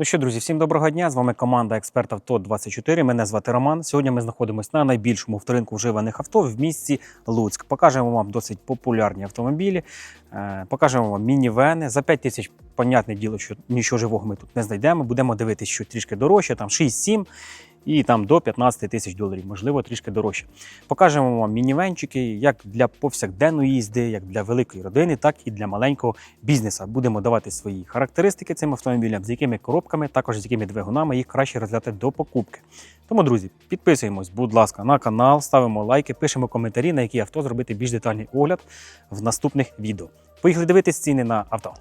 Ну що, друзі, всім доброго дня. З вами команда експертів ТОТ 24 Мене звати Роман. Сьогодні ми знаходимося на найбільшому авторинку вживаних авто в місті Луцьк. Покажемо вам досить популярні автомобілі, е, покажемо вам мінівени. За 5 тисяч, понятне діло, що нічого живого ми тут не знайдемо. Будемо дивитися, що трішки дорожче, там 6-7 і там до 15 тисяч доларів, можливо, трішки дорожче. Покажемо вам мінівенчики як для повсякденної їзди, як для великої родини, так і для маленького бізнесу. Будемо давати свої характеристики цим автомобілям, з якими коробками, також з якими двигунами їх краще розглядати до покупки. Тому, друзі, підписуємось, будь ласка, на канал, ставимо лайки, пишемо коментарі, на які авто зробити більш детальний огляд в наступних відео. Поїхали дивитись ціни на авто.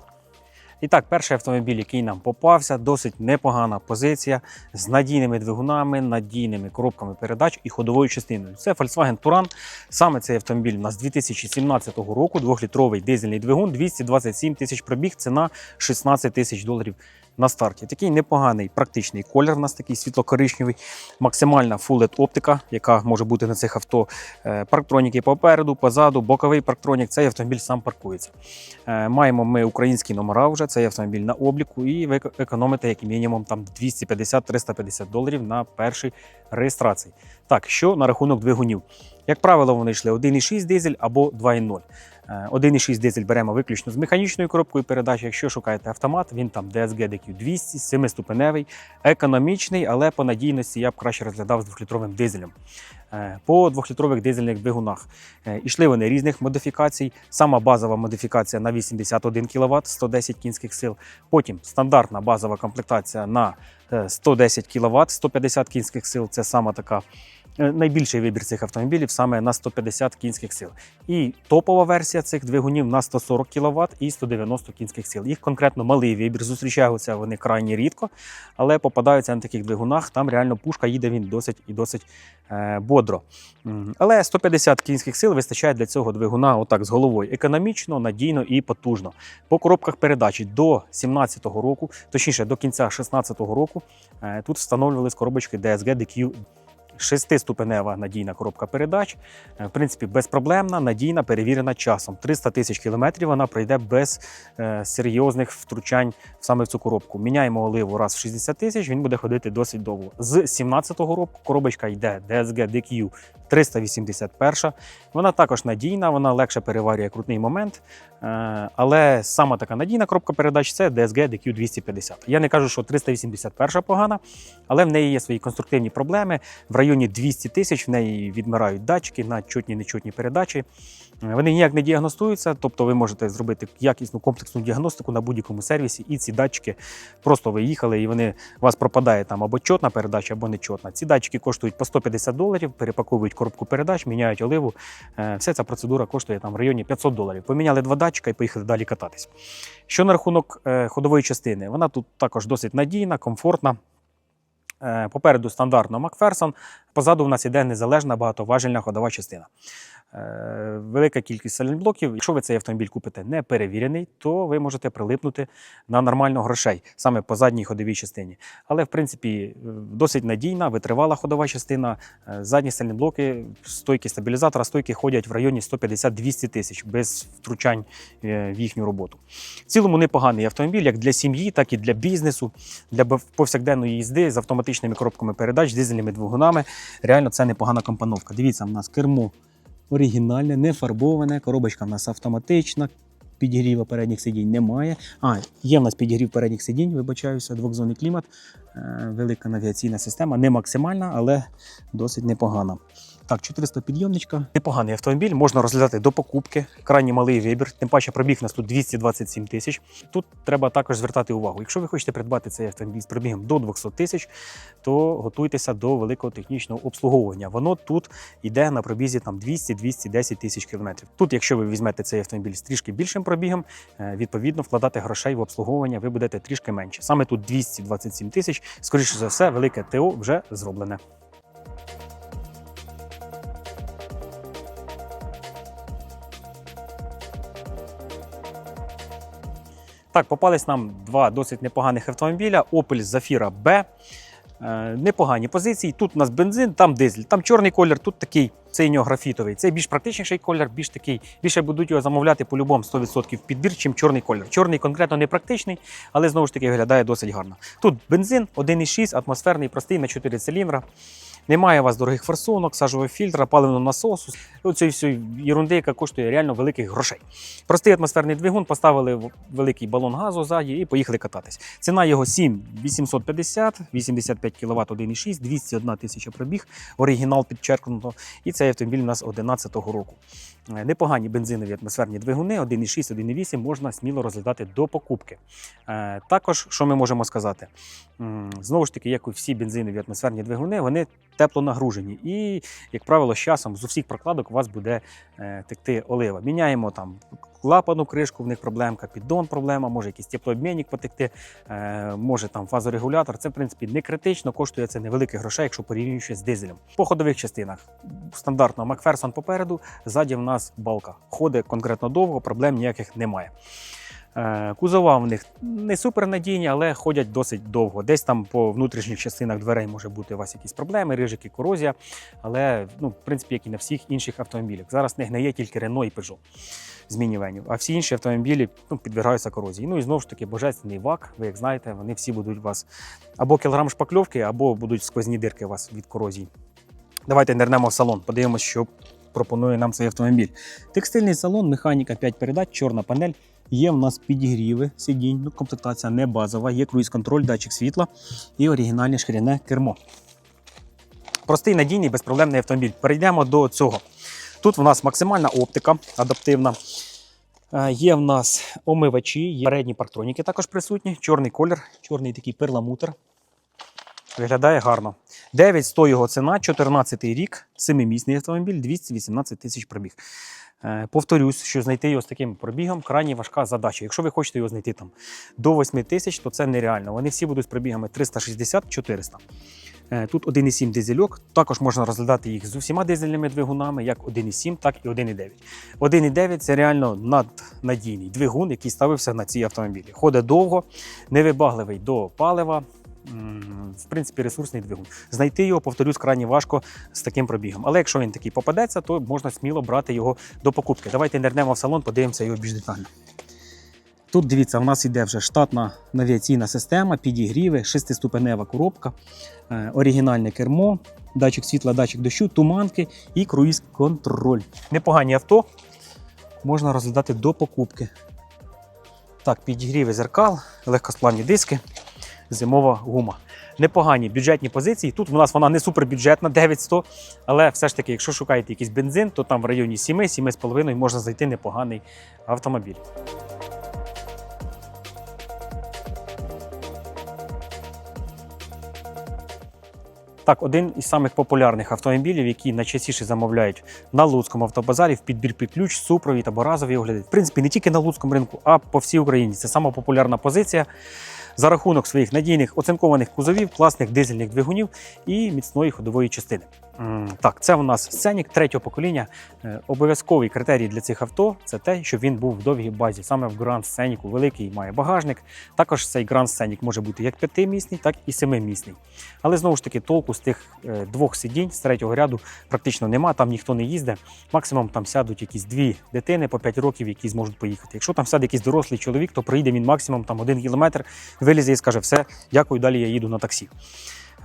І так, перший автомобіль, який нам попався, досить непогана позиція з надійними двигунами, надійними коробками передач і ходовою частиною. Це Volkswagen Touran. Саме цей автомобіль у нас 2017 року, двохлітровий дизельний двигун, 227 тисяч пробіг, ціна 16 тисяч доларів на старті. Такий непоганий практичний колір. У нас такий світло-коричневий, максимальна Full LED оптика, яка може бути на цих авто. Е, Парктроніки попереду, позаду, боковий парктронік. Цей автомобіль сам паркується. Е, Маємо ми українські номера вже. Цей автомобіль на обліку, і ви економите як мінімум там 250-350 доларів на першій реєстрації. Так, що на рахунок двигунів? Як правило, вони йшли 1,6 дизель або 2,0. Е, 1,6 дизель беремо виключно з механічною коробкою передач. Якщо шукаєте автомат, він там DSG DQ 200, 7-ступеневий, економічний, але по надійності я б краще розглядав з 2-літровим дизелем. Е, По 2-літрових дизельних двигунах Е, ішли вони різних модифікацій. Сама базова модифікація на 81 кВт, 110 кінських сил. Потім стандартна базова комплектація на е, 110 кВт, 150 кінських сил. Це сама така е, найбільший вибір цих автомобілів саме на 150 кінських сил. І топова версія цих двигунів на 140 кВт і 190 кінських сил. Їх конкретно малий вибір. Зустрічаються вони крайні рідко, але попадаються на таких двигунах. Там реально пушка їде він досить і досить е, бодро. Але 150 кінських сил вистачає для цього двигуна отак з головою. Економічно, надійно і потужно. По коробках передач до 2017 року, точніше до кінця 2016 року, е, тут встановлювали з коробочки DSG DQ Шестиступенева надійна коробка передач. Е, В принципі, безпроблемна, надійна, перевірена часом. 300 тисяч кілометрів вона пройде без е, серйозних втручань саме в цю коробку. Міняємо оливу раз в 60 тисяч, він буде ходити досить довго. З 17-го року коробочка йде DSG DQ 381. Вона також надійна, вона легше переварює крутний момент. Е, але сама така надійна коробка передач це DSG DQ 250. Я не кажу, що 381 погана, але в неї є свої конструктивні проблеми. В районі 200 тисяч в неї відмирають датчики на чутні нечутні передачі. Е, Вони ніяк не діагностуються, тобто ви можете зробити якісну комплексну діагностику на будь-якому сервісі, і ці датчики просто ви їхали, і вони у вас пропадає там або чотна передача, або нечотна. Ці датчики коштують по 150 доларів, перепаковують коробку передач, міняють оливу. Е, Вся ця процедура коштує там в районі 500 доларів. Поміняли два датчика і поїхали далі кататись. Що на рахунок е, ходової частини? Вона тут також досить надійна, комфортна. Е, Попереду стандартно Макферсон, позаду в нас іде незалежна багатоважельна ходова частина. Е, Велика кількість сайлентблоків. Якщо ви цей автомобіль купите не перевірений, то ви можете прилипнути на нормально грошей саме по задній ходовій частині. Але в принципі е, досить надійна, витривала ходова частина. Е, Задні сайлентблоки, стойки стабілізатора, стойки ходять в районі 150-200 тисяч без втручань в їхню роботу. В цілому непоганий автомобіль як для сім'ї, так і для бізнесу, для повсякденної їзди з автоматичними коробками передач, дизельними двигунами. Реально це непогана компоновка. Дивіться, в нас кермо оригінальне, не фарбоване, коробочка в нас автоматична. Підігріва передніх сидінь немає. А, є в нас підігрів передніх сидінь, вибачаюся, двохзонний клімат, е, велика навігаційна система, не максимальна, але досить непогана. Так, 400 підйомничка. Непоганий автомобіль, можна розглядати до покупки. Крайній малий вибір. Тим паче пробіг у нас тут 227 тисяч. Тут треба також звертати увагу. Якщо ви хочете придбати цей автомобіль з пробігом до 200 тисяч, то готуйтеся до великого технічного обслуговування. Воно тут йде на пробізі там 200-210 тисяч кілометрів. Тут, якщо ви візьмете цей автомобіль з трішки більшим пробігом, е, відповідно вкладати грошей в обслуговування ви будете трішки менше. Саме тут 227 тисяч. Скоріше за все, велике ТО вже зроблене. Так, попались нам два досить непоганих автомобіля: Opel Zafira B. Е, непогані позиції. Тут у нас бензин, там дизель, там чорний колір, тут такий синьо-графітовий. Це більш практичніший колір, більш такий. Більше будуть його замовляти по-любому 100% в підбір, чим чорний колір. Чорний конкретно не практичний, але знову ж таки виглядає досить гарно. Тут бензин 1,6, атмосферний, простий на 4 циліндра. Немає у вас дорогих форсунок, сажового фільтра, паливного насосу. оцю всієї єрунди, яка коштує реально великих грошей. Простий атмосферний двигун, поставили великий балон газу ззаді і поїхали кататись. Ціна його 7 850, 85 кВт 1,6, 201 тисяча пробіг, оригінал підчеркнуто. І цей автомобіль у нас 11-го року. Е, Непогані бензинові атмосферні двигуни 1,6, 1,8 можна сміло розглядати до покупки. Е, Також, що ми можемо сказати? Знову ж таки, як і всі бензинові атмосферні двигуни, вони тепло нагружені. І, як правило, з часом з усіх прокладок у вас буде е, текти олива. Міняємо там клапану кришку, в них проблемка, піддон проблема, може якийсь теплообмінник потекти, е, може там фазорегулятор. Це, в принципі, не критично, коштує це невеликих грошей, якщо порівнюючи з дизелем. По ходових частинах стандартно Макферсон попереду, ззаді в нас балка. Ходить конкретно довго, проблем ніяких немає. Е, Кузова в них не супернадійні, але ходять досить довго. Десь там по внутрішніх частинах дверей може бути у вас якісь проблеми, рижики, корозія. Але, ну, в принципі, як і на всіх інших автомобілях. Зараз не гниє тільки Renault і Peugeot з мінівенів, а всі інші автомобілі ну, підвергаються корозії. Ну і знову ж таки, божественний ВАК, ви як знаєте, вони всі будуть у вас або кілограм шпакльовки, або будуть сквозні дирки у вас від корозії. Давайте нирнемо в салон, подивимося, що пропонує нам цей автомобіль. Текстильний салон, механіка 5 передач, чорна панель. Є в нас підігріви сидінь, ну, комплектація не базова, є круїз-контроль, датчик світла і оригінальне шкіряне кермо. Простий, надійний, безпроблемний автомобіль. Перейдемо до цього. Тут в нас максимальна оптика адаптивна. Е, Є в нас омивачі, є передні парктроніки також присутні, чорний колір, чорний такий перламутр. Виглядає гарно. 900 його ціна, 14 рік, 7-місний автомобіль, 218 тисяч пробіг. Е, Повторюсь, що знайти його з таким пробігом крайні важка задача. Якщо ви хочете його знайти там до 8 тисяч, то це нереально. Вони всі будуть з пробігами 360-400. Е, Тут 1,7 дизельок. Також можна розглядати їх з усіма дизельними двигунами, як 1,7, так і 1,9. 1,9 це реально наднадійний двигун, який ставився на ці автомобілі. Ходить довго, невибагливий до палива. В принципі, ресурсний двигун. Знайти його, повторюсь, крайні важко з таким пробігом. Але якщо він такий попадеться, то можна сміло брати його до покупки. Давайте нернемо в салон, подивимося його більш детально. Тут дивіться, в нас іде вже штатна навіаційна система, підігріви, шестиступенева коробка, е, оригінальне кермо, датчик світла, датчик дощу, туманки і круїз-контроль. Непогані авто можна розглядати до покупки. Так, підігріви зеркал, легкосплавні диски, зимова гума. Непогані бюджетні позиції. Тут у нас вона не супербюджетна, 900, але все ж таки, якщо шукаєте якийсь бензин, то там в районі 7-7,5 можна знайти непоганий автомобіль. Так, один із самих популярних автомобілів, які найчастіше замовляють на Луцькому автобазарі в підбір під ключ, супровід або разові огляди. В принципі, не тільки на Луцькому ринку, а по всій Україні. Це сама популярна позиція за рахунок своїх надійних оцинкованих кузовів, класних дизельних двигунів і міцної ходової частини. Так, це у нас сценік третього покоління. Е, Обов'язковий критерій для цих авто це те, щоб він був в довгій базі. Саме в Grand Scenic великий має багажник. Також цей Grand Scenic може бути як п'ятимісний, так і семимісний. Але знову ж таки, толку з тих е, двох сидінь з третього ряду практично нема. Там ніхто не їздить. Максимум там сядуть якісь дві дитини по 5 років, які зможуть поїхати. Якщо там сяде якийсь дорослий чоловік, то проїде він максимум там один кілометр, вилізе і скаже: все, дякую, далі я їду на таксі.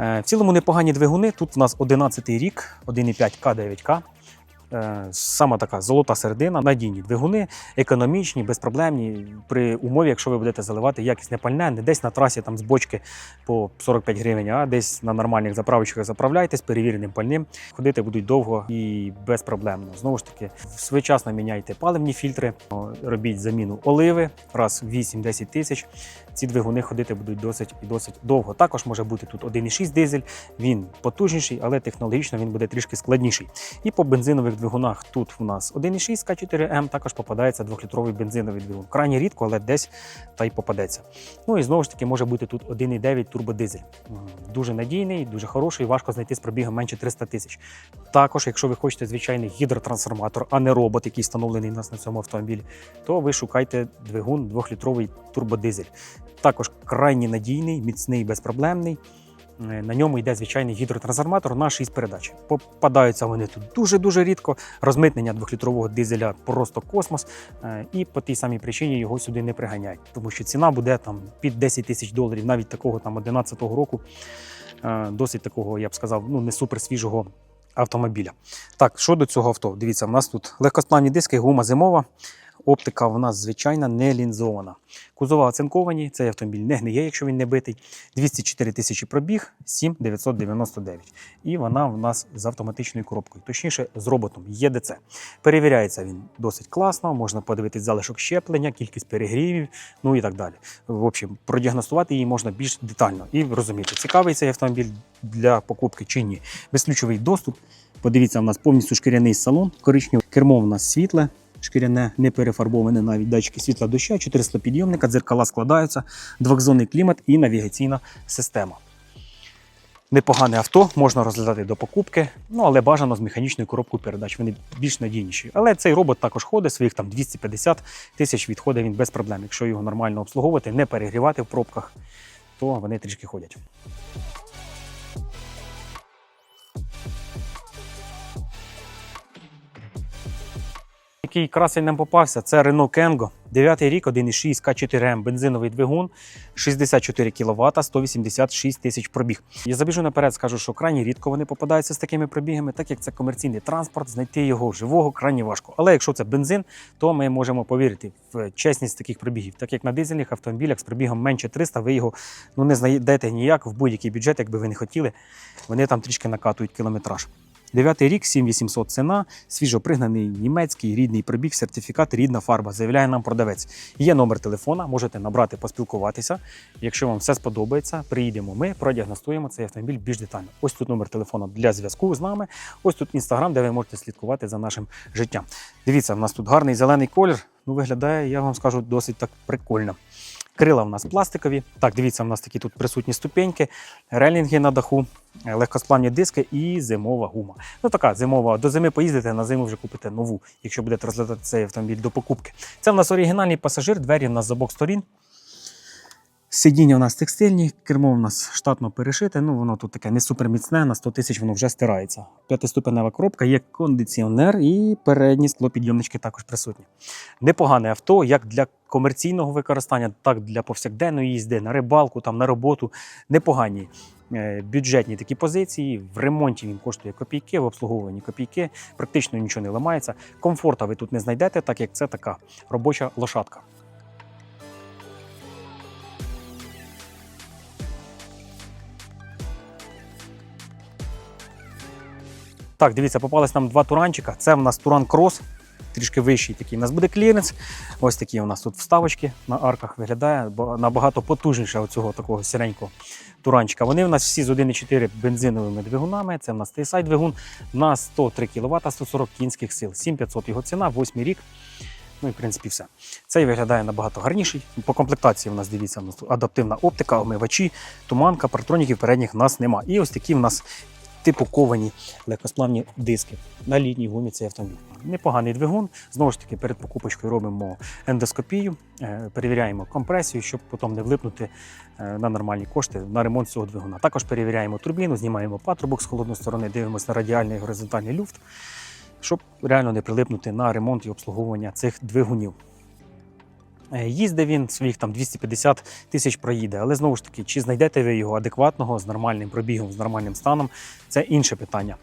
Е, В цілому непогані двигуни. Тут у нас 11 рік, 1,5 К9К. Е, Сама така золота середина, надійні двигуни, економічні, безпроблемні. При умові, якщо ви будете заливати якісне пальне, не десь на трасі там з бочки по 45 гривень, а десь на нормальних заправочках заправляйтесь перевіреним пальним. Ходити будуть довго і безпроблемно. Знову ж таки, своєчасно міняйте паливні фільтри, робіть заміну оливи раз 8-10 тисяч. Ці двигуни ходити будуть досить і досить довго. Також може бути тут 1,6 дизель, він потужніший, але технологічно він буде трішки складніший. І по бензинових двигунах тут у нас 1,6 К4М, також попадається 2-літровий бензиновий двигун. Крайні рідко, але десь та й попадеться. Ну і знову ж таки може бути тут 1,9 турбодизель. Дуже надійний, дуже хороший, важко знайти з пробігом менше 300 тисяч. Також, якщо ви хочете звичайний гідротрансформатор, а не робот, який встановлений у нас на цьому автомобілі, то ви шукайте двигун 2-літровий турбодизель. Також крайні надійний, міцний, безпроблемний. Е, На ньому йде звичайний гідротрансформатор на 6 передач. Попадаються вони тут дуже-дуже рідко. Розмитнення двохлітрового дизеля просто космос. Е, І по тій самій причині його сюди не приганяють, тому що ціна буде там під 10 тисяч доларів, навіть такого там 11-го року. Е, Досить такого, я б сказав, ну не супер свіжого автомобіля. Так, щодо цього авто, дивіться, в нас тут легкосплавні диски, гума зимова. Оптика в нас звичайна не лінзована. Кузова оцинковані, цей автомобіль не гниє, якщо він не битий. 204 тисячі пробіг, 7999. І вона в нас з автоматичною коробкою, точніше з роботом ЄДЦ. Перевіряється він досить класно, можна подивитись залишок щеплення, кількість перегрівів, ну і так далі. В общем, продіагностувати її можна більш детально і розуміти, цікавий цей автомобіль для покупки чи ні. Безключовий доступ. Подивіться, у нас повністю шкіряний салон, коричневе кермо у нас світле. Шкіряне не перефарбоване навіть датчики світла доща, 400 підйомника, дзеркала складаються, двохзонний клімат і навігаційна система. Непогане авто, можна розглядати до покупки, ну але бажано з механічною коробкою передач. Вони більш надійніші. Але цей робот також ходить, своїх там 250 тисяч відходить він без проблем. Якщо його нормально обслуговувати, не перегрівати в пробках, то вони трішки ходять. Який красень нам попався, це Renault Kengo. 9 рік, 1,6 К4М, бензиновий двигун, 64 кВт, 186 тисяч пробіг. Я забіжу наперед, скажу, що крайні рідко вони попадаються з такими пробігами, так як це комерційний транспорт, знайти його живого крайні важко. Але якщо це бензин, то ми можемо повірити в чесність таких пробігів. Так як на дизельних автомобілях з пробігом менше 300, ви його ну, не знайдете ніяк в будь-який бюджет, якби ви не хотіли. Вони там трішки накатують кілометраж. Дев'ятий рік, 7800 ціна, свіжопригнаний німецький рідний пробіг, сертифікат, рідна фарба, заявляє нам продавець. Є номер телефона, можете набрати, поспілкуватися. Якщо вам все сподобається, приїдемо ми, продіагностуємо цей автомобіль більш детально. Ось тут номер телефону для зв'язку з нами. Ось тут інстаграм, де ви можете слідкувати за нашим життям. Дивіться, в нас тут гарний зелений колір. Ну, виглядає, я вам скажу, досить так прикольно. Крила в нас пластикові. Так, дивіться, в нас такі тут присутні ступеньки, релінги на даху, е, легкосплавні диски і зимова гума. Ну така зимова. До зими поїздите, на зиму вже купите нову, якщо будете розглядати цей автомобіль до покупки. Це в нас оригінальний пасажир, двері в нас з обох сторін. Сидіння у нас текстильні, кермо у нас штатно перешите. Ну воно тут таке не суперміцне, на 100 тисяч воно вже стирається. П'ятиступенева коробка, є кондиціонер і передні склопідйомнички також присутні. Непогане авто, як для комерційного використання, так і для повсякденної їзди, на рибалку, там, на роботу. Непогані е, бюджетні такі позиції. В ремонті він коштує копійки, в обслуговуванні копійки, практично нічого не ламається. Комфорта ви тут не знайдете, так як це така робоча лошадка. Так, дивіться, попались нам два туранчика. Це в нас туран крос, трішки вищий такий. У нас буде кліренс. Ось такі у нас тут вставочки на арках виглядає набагато потужніше оцього такого сіренького туранчика. Вони в нас всі з 1,4 бензиновими двигунами. Це в нас TSI двигун на 103 кВт, 140 кінських сил. 7500 його ціна, 8 рік. Ну і в принципі все. Цей виглядає набагато гарніший. По комплектації в нас дивіться, у адаптивна оптика, омивачі, туманка, партроніків передніх в нас нема. І ось такі в нас типу ковані легкосплавні диски на літній гумі цей автомобіль. Непоганий двигун. Знову ж таки, перед покупочкою робимо ендоскопію, е, перевіряємо компресію, щоб потім не влипнути е, на нормальні кошти на ремонт цього двигуна. Також перевіряємо турбіну, знімаємо патрубок з холодної сторони, дивимося на радіальний і горизонтальний люфт, щоб реально не прилипнути на ремонт і обслуговування цих двигунів. Е, Їздить він своїх там 250 тисяч проїде, але знову ж таки, чи знайдете ви його адекватного з нормальним пробігом, з нормальним станом, це інше питання.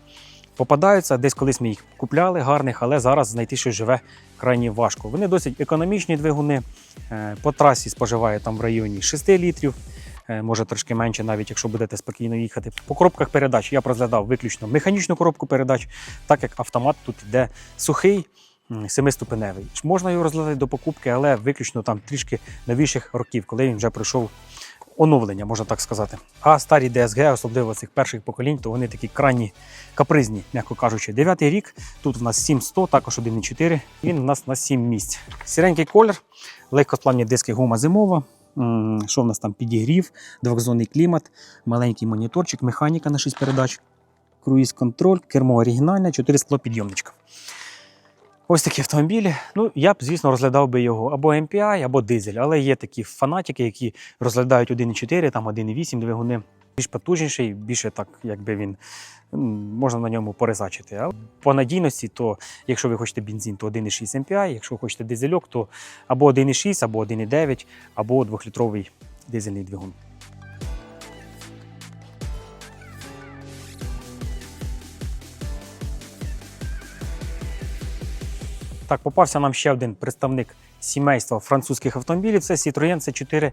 Попадаються, десь колись ми їх купляли гарних, але зараз знайти щось живе крайні важко. Вони досить економічні двигуни. е, По трасі споживає там в районі 6 літрів, е, може трошки менше, навіть якщо будете спокійно їхати. По коробках передач я розглядав виключно механічну коробку передач, так як автомат тут йде сухий. Семиступеневий. Можна його розглядати до покупки, але виключно там трішки новіших років, коли він вже пройшов оновлення, можна так сказати. А старі DSG, особливо цих перших поколінь, то вони такі крайні капризні, м'яко кажучи. Дев'ятий рік, тут в нас 7100, також 1,4, він у нас на 7 місць. Сіренький колір, легкосплавні диски гума зимова. Що в нас там підігрів, двохзонний клімат, маленький моніторчик, механіка на 6 передач, круїз контроль, кермо оригінальне, 4 склопідйомничка. Ось такі автомобілі. Ну, я б, звісно, розглядав би його або MPI, або дизель, але є такі фанатики, які розглядають 1,4, там 1,8 двигуни. більш потужніший, більше так, якби він можна на ньому поризачити. А по надійності, то якщо ви хочете бензин, то 1,6 MPI, якщо хочете дизельок, то або 1,6, або 1,9, або 2-літровий дизельний двигун. Так, попався нам ще один представник сімейства французьких автомобілів. Це Citroën C4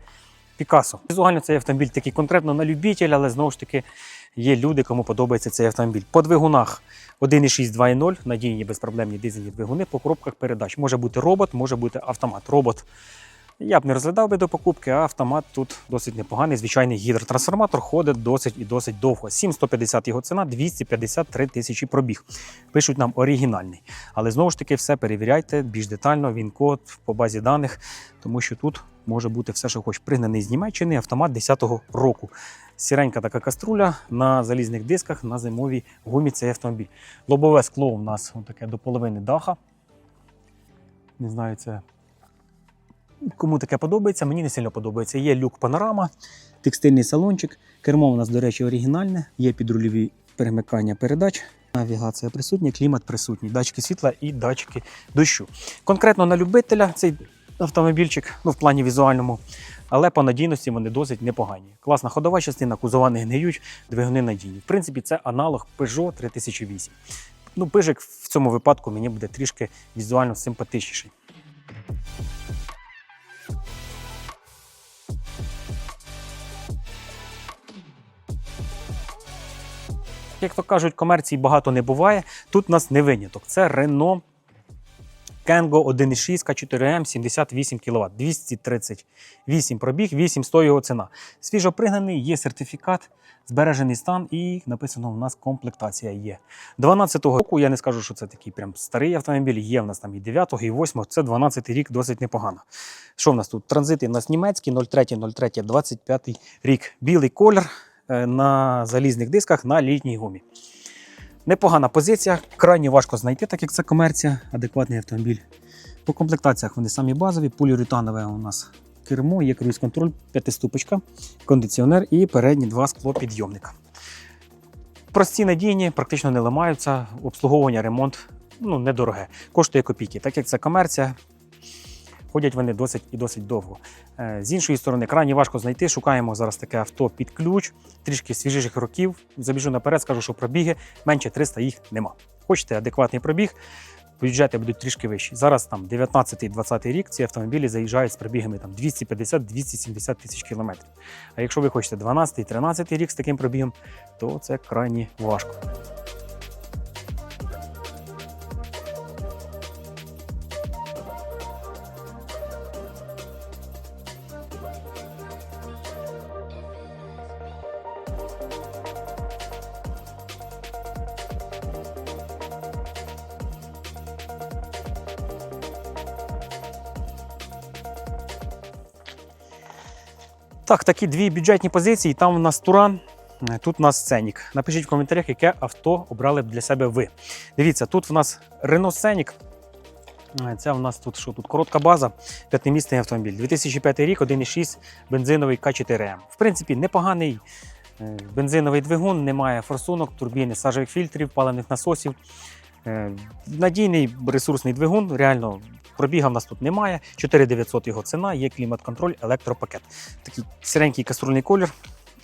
Picasso. Візуально цей автомобіль такий конкретно на любителя, але знову ж таки є люди, кому подобається цей автомобіль. По двигунах 1,6, 2,0, надійні безпроблемні дизельні двигуни по коробках передач. Може бути робот, може бути автомат. Робот я б не розглядав би до покупки, а автомат тут досить непоганий. Звичайний гідротрансформатор ходить досить і досить довго. 7150 його ціна, 253 тисячі пробіг. Пишуть нам оригінальний. Але знову ж таки все перевіряйте більш детально, він код по базі даних, тому що тут може бути все, що хоч пригнаний з Німеччини, автомат 10-го року. Сіренька така каструля на залізних дисках на зимовій гумі цей автомобіль. Лобове скло у нас таке до половини даха. Не знаю, це Кому таке подобається, мені не сильно подобається. Є люк панорама, текстильний салончик. Кермо у нас, до речі, оригінальне, є підрульові перемикання передач. Навігація присутня, клімат присутній, датчики світла і датчики дощу. Конкретно на любителя цей автомобільчик, ну в плані візуальному, але по надійності вони досить непогані. Класна ходова частина, кузова не гниють, двигуни надійні. В принципі, це аналог Peugeot 3008. Ну, пижик в цьому випадку мені буде трішки візуально симпатичніший. Як то кажуть, комерції багато не буває. Тут у нас не виняток. Це Renault Kengo 1.6 К4М 78 кВт, 238 пробіг, 800 його ціна. Свіжопригнаний, є сертифікат, збережений стан і написано у нас комплектація є. 12-го року я не скажу, що це такий прям старий автомобіль. Є в нас там і 9-го, і 8-го. Це 12-й рік досить непогано. Що в нас тут? Транзити у нас німецькі, 03, 03, 25 рік. Білий колір на залізних дисках на літній гумі. Непогана позиція, крайні важко знайти, так як це комерція, адекватний автомобіль. По комплектаціях вони самі базові, поліуретанове у нас кермо, є круїз-контроль, п'ятиступочка, кондиціонер і передні два склопідйомника. Прості надійні, практично не ламаються, обслуговування, ремонт ну, недороге. Коштує копійки, так як це комерція. Ходять вони досить і досить довго. Е, З іншої сторони, крайні важко знайти. Шукаємо зараз таке авто під ключ, трішки свіжіших років. Забіжу наперед, скажу, що пробіги менше 300 їх нема. Хочете адекватний пробіг, бюджети будуть трішки вищі. Зараз там 19-20 рік ці автомобілі заїжджають з пробігами там 250-270 тисяч кілометрів. А якщо ви хочете 12-13 рік з таким пробігом, то це крайні важко. Так, такі дві бюджетні позиції. Там у нас Туран, е, тут у нас Сценік. Напишіть в коментарях, яке авто обрали б для себе ви. Дивіться, тут у нас Renault Сценік. Е, Це у нас тут що тут коротка база, п'ятимісний автомобіль. 2005 рік, 1,6 бензиновий К4М. В принципі, непоганий е, бензиновий двигун, немає форсунок, турбіни, сажових фільтрів, паливних насосів. Е, Надійний ресурсний двигун, реально пробіга в нас тут немає. 4900 його ціна, є клімат-контроль, електропакет. Такий сіренький каструльний колір.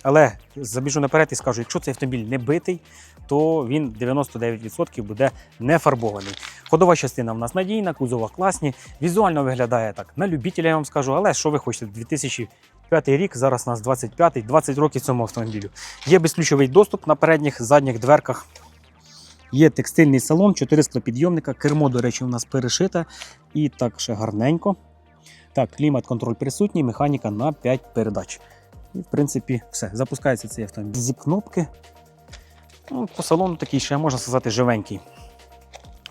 Але забіжу наперед і скажу, якщо цей автомобіль не битий, то він 99% буде не фарбований. Ходова частина в нас надійна, кузова класні. Візуально виглядає так на любителя, я вам скажу, але що ви хочете? 2005 рік, зараз у нас 25-й, 20 років цьому автомобілю. Є безключовий доступ на передніх задніх дверках. Є текстильний салон, 4 склопідйомника. Кермо, до речі, у нас перешите. І так ще гарненько. Так, клімат-контроль присутній, механіка на 5 передач. І, в принципі, все. Запускається цей автомобіль. Зіп кнопки. Ну, по салону такий ще можна сказати живенький.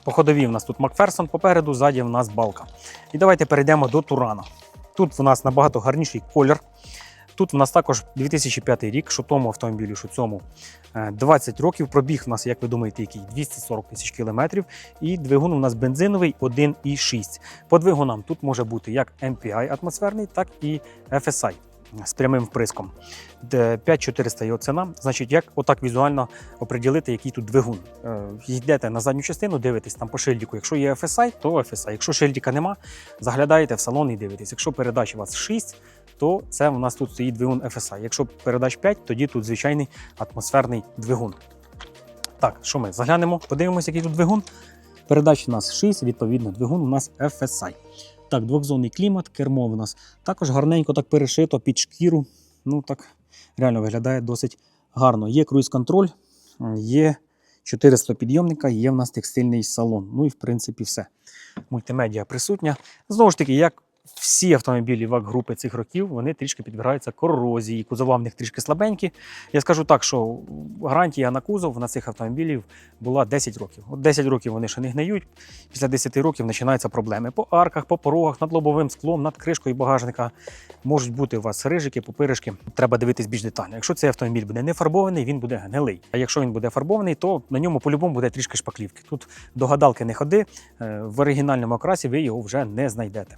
По ходовій у нас тут Макферсон попереду, ззаді в нас балка. І давайте перейдемо до Турана. Тут в нас набагато гарніший колір. Тут в нас також 2005 рік, що тому автомобілю, що цьому е, 20 років. Пробіг у нас, як ви думаєте, який 240 тисяч кілометрів. І двигун у нас бензиновий 1,6. По двигунам тут може бути як MPI атмосферний, так і FSI. з прямим вприском. 5400 його ціна. Значить, як отак візуально оприділити, який тут двигун. Е, Йдете на задню частину, дивитесь там по шильдику. Якщо є FSI, то FSI. Якщо шильдика нема, заглядаєте в салон і дивитесь. Якщо передач у вас 6, то це у нас тут стоїть двигун FSI. Якщо передач 5, тоді тут звичайний атмосферний двигун. Так, що ми заглянемо, подивимося, який тут двигун. Передач у нас 6, відповідно, двигун у нас FSI. Так, двохзонний клімат, кермо у нас також гарненько так перешито під шкіру. Ну так реально виглядає досить гарно. Є круїз-контроль, є 400 підйомника, є в нас текстильний салон. Ну і в принципі все. Мультимедіа присутня. Знову ж таки, як всі автомобілі вак групи цих років, вони трішки підбираються корозії, кузова в них трішки слабенькі. Я скажу так, що гарантія на кузов на цих автомобілів була 10 років. От 10 років вони ще не гниють. Після 10 років починаються проблеми по арках, по порогах, над лобовим склом, над кришкою багажника. Можуть бути у вас рижики, попиришки. Треба дивитись більш детально. Якщо цей автомобіль буде не фарбований, він буде гнилий. А якщо він буде фарбований, то на ньому по-любому буде трішки шпаклівки. Тут до гадалки не ходи. е, В оригінальному окрасі ви його вже не знайдете.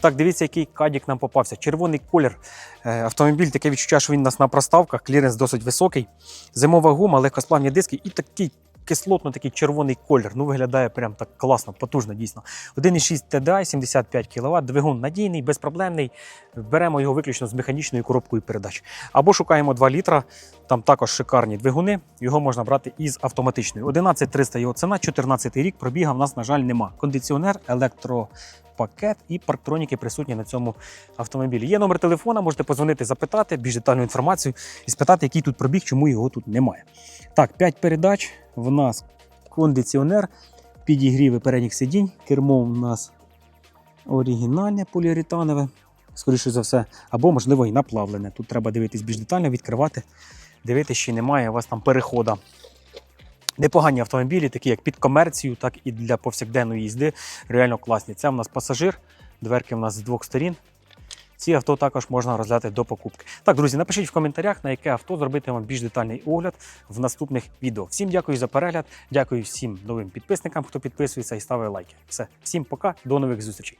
Так, дивіться, який кадік нам попався. Червоний колір. Е, Автомобіль таке відчуття, що він у нас на проставках, кліренс досить високий. Зимова гума, легкосплавні диски і такий кислотно такий червоний колір. Ну, виглядає прям так класно, потужно, дійсно. 1,6 TDI, 75 кВт, двигун надійний, безпроблемний. Беремо його виключно з механічною коробкою передач. Або шукаємо 2 літра, там також шикарні двигуни. Його можна брати із автоматичною. 11300 його ціна, 14 рік. Пробіга в нас, на жаль, нема. Кондиціонер, електропакет і парктроніки присутні на цьому автомобілі. Є номер телефона, можете позвонити, запитати більш детальну інформацію і спитати, який тут пробіг, чому його тут немає. Так, 5 передач. В нас кондиціонер, підігріви передніх сидінь. Кермо у нас оригінальне поліуретанове, скоріше за все, або, можливо, і наплавлене. Тут треба дивитись більш детально, відкривати, дивитися, чи немає у вас там перехода. Непогані автомобілі, такі як під комерцію, так і для повсякденної їзди. Реально класні. Це у нас пасажир, дверки у нас з двох сторін. Ці авто також можна розглядати до покупки. Так, друзі, напишіть в коментарях, на яке авто зробити вам більш детальний огляд в наступних відео. Всім дякую за перегляд, дякую всім новим підписникам, хто підписується і ставить лайки. Все, всім пока, до нових зустрічей.